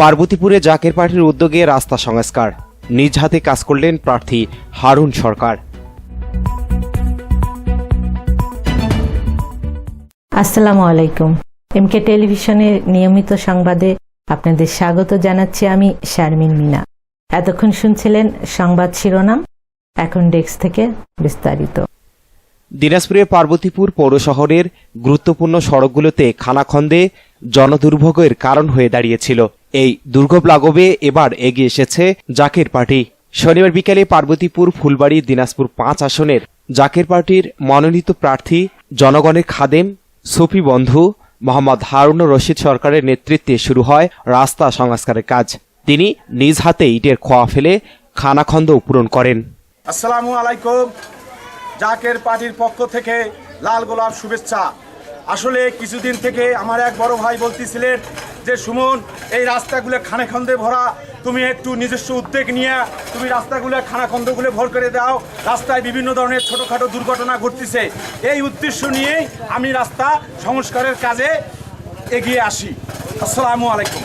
পার্বতীপুরে জাকের পার্টির উদ্যোগে রাস্তা সংস্কার। নিজ হাতে কাজ করলেন প্রার্থী হারুন সরকার। আসসালামু আলাইকুম। এমকে টেলিভিশনের নিয়মিত সংবাদে আপনাদের স্বাগত জানাচ্ছি আমি শারমিন মিনা। এতক্ষণ শুনছিলেন সংবাদ শিরোনাম এখন ডেস্ক থেকে বিস্তারিত। দিনাজপুরের পার্বতীপুর পৌর শহরের গুরুত্বপূর্ণ সড়কগুলোতে খানাখন্দে জনদুর্ভোগের কারণ হয়ে দাঁড়িয়েছিল। এই দুর্ভোগ লাগবে এবার এগিয়ে এসেছে জাকের পার্টি। শনিবার বিকেলে পার্বতীপুর, ফুলবাড়ি, দিনাজপুর পাঁচ আসনের জাকের পার্টির মনোনীত প্রার্থী জনগণের খাদেম, সুফি বন্ধু, মোহাম্মদ হারুন রশিদ সরকারের নেতৃত্বে শুরু হয় রাস্তা সংস্কারের কাজ। তিনি নিজ হাতে ইটের খোয়া ফেলে খানাখন্দ পূরণ করেন। আসসালামু আলাইকুম। জাকের পার্টির পক্ষ থেকে লাল গোলাপ শুভেচ্ছা। আসলে কিছুদিন থেকে আমার এক বড় ভাই বলতেছিলেন যে সুমন, এই রাস্তাগুলো খানে খন্দে ভরা, তুমি একটু নিজস্ব উদ্যোগ নিয়ে তুমি রাস্তাগুলো খানাখন্দগুলো ভর করে দাও। রাস্তায় বিভিন্ন ধরনের ছোটোখাটো দুর্ঘটনা ঘটতেছে। এই উদ্দেশ্য নিয়েই আমি রাস্তা সংস্কারের কাজে এগিয়ে আসি। আসসালামু আলাইকুম।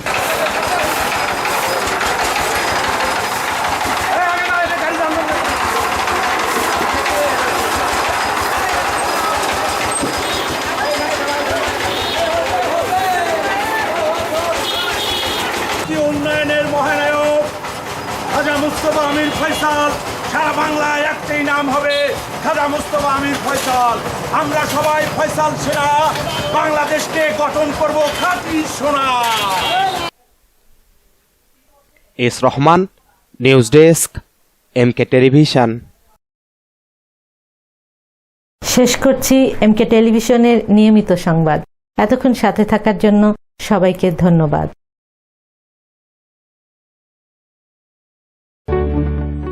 মুস্তফা আমির ফয়সাল সারা বাংলায় একটাই নাম হবে খাজা মুস্তফা আমির ফয়সাল। আমরা সবাই ফয়সাল সেনা বাংলাদেশকে গঠন করব খাঁটি সোনা। S Rahman news desk M K television. শেষ করছি এমকে টেলিভিশনের নিয়মিত সংবাদ। এতক্ষণ সাথে থাকার জন্য সবাইকে ধন্যবাদ।